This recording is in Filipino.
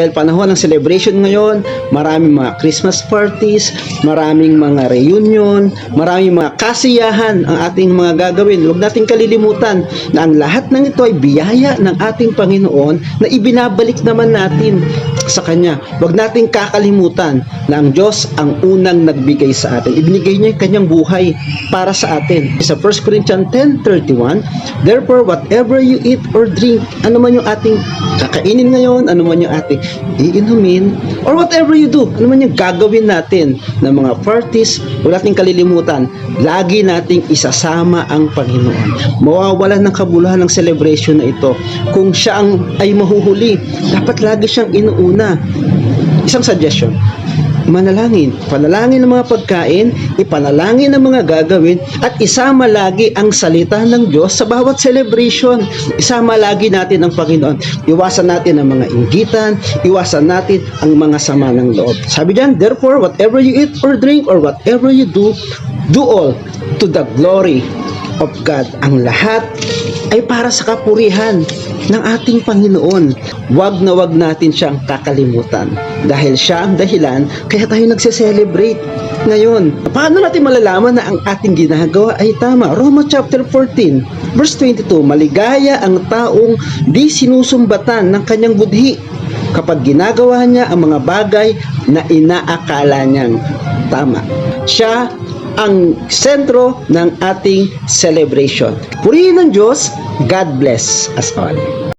Dahil panahon ng celebration ngayon, maraming mga Christmas parties, maraming mga reunion, maraming mga kasiyahan ang ating mga gagawin. Huwag nating kalilimutan na ang lahat ng ito ay biyaya ng ating Panginoon na ibinabalik naman natin sa Kanya. Huwag nating kakalimutan na ang Diyos ang unang nagbigay sa atin. Ibinigay niya yung kanyang buhay para sa atin. Sa 1 Corinthians 10.31, Therefore, whatever you eat or drink, ano man yung ating kakainin ngayon, ano man yung ating iinumin, or whatever you do, ano man yung gagawin natin ng mga parties, huwag nating kalilimutan, lagi nating isasama ang Panginoon. Mawawalan ng kabuluhan ng celebration na ito. Kung siya ang ay mahuhuli, dapat lagi siyang inuuna. Isang suggestion, manalangin. Panalangin ng mga pagkain, ipanalangin ng mga gagawin, at isama lagi ang salita ng Diyos sa bawat celebration. Isama lagi natin ang Panginoon. Iwasan natin ang mga inggitan, iwasan natin ang mga sama ng loob. Sabi diyan, therefore, whatever you eat or drink or whatever you do, do all to the glory of God. Ang lahat ay para sa kapurihan ng ating Panginoon. Huwag na wag natin siyang kakalimutan dahil siya ang dahilan kaya tayo nagse-celebrate ngayon. Paano natin malalaman na ang ating ginagawa ay tama? Roma chapter 14 verse 22 Maligaya ang taong di sinusumbatan ng kanyang budhi kapag ginagawa niya ang mga bagay na inaakala niyang tama. Siya ang sentro ng ating celebration. Purihin ng Diyos, God bless us all.